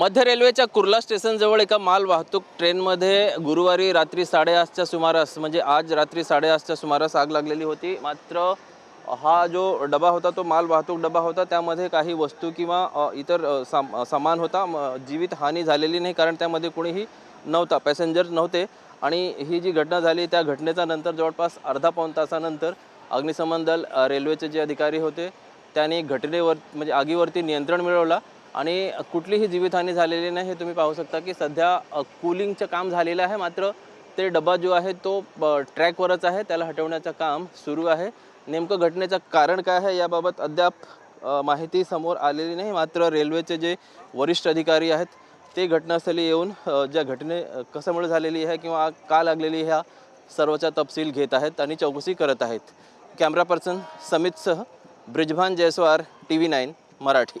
मध्य रेल्वेच्या कुर्ला स्टेशनजवळ एका माल वाहतूक ट्रेनमध्ये गुरुवारी रात्री साडेआठच्या सुमारास म्हणजे आज रात्री साडेआठच्या सुमारास आग लागलेली होती. मात्र हा जो डबा होता तो माल वाहतूक डबा होता. त्यामध्ये काही वस्तू किंवा इतर साम सामान होता. म- जीवित हानी झालेली नाही कारण त्यामध्ये कोणीही नव्हता पॅसेंजर नव्हते. आणि ही जी घटना झाली त्या घटनेचा नंतर जवळपास अर्धा पाऊण तासानंतर अग्निशमन दल रेल्वेचे जे अधिकारी होते त्यांनी घटनेवर म्हणजे आगीवरती नियंत्रण मिळवला. आणि कुठलीही जीवितहानी झालेली नाही हे तुम्ही पाहू शकता की सध्या कूलिंगचं काम झालेलं आहे. मात्र ते डबा जो आहे तो ब- ट्रॅकवरच आहे. त्याला हटवण्याचं काम सुरू आहे. नेमकं घटनेचं कारण काय आहे याबाबत अद्याप माहिती समोर आलेली नाही. मात्र रेल्वेचे जे वरिष्ठ अधिकारी आहेत ते घटनास्थळी येऊन ज्या घटने कशामुळे झालेली आहे किंवा का लागलेली ह्या सर्वचा तपशील घेत आहेत आणि चौकशी करत आहेत. Camera person समितसह Brijbhan Jaiswar T V nine Marathi.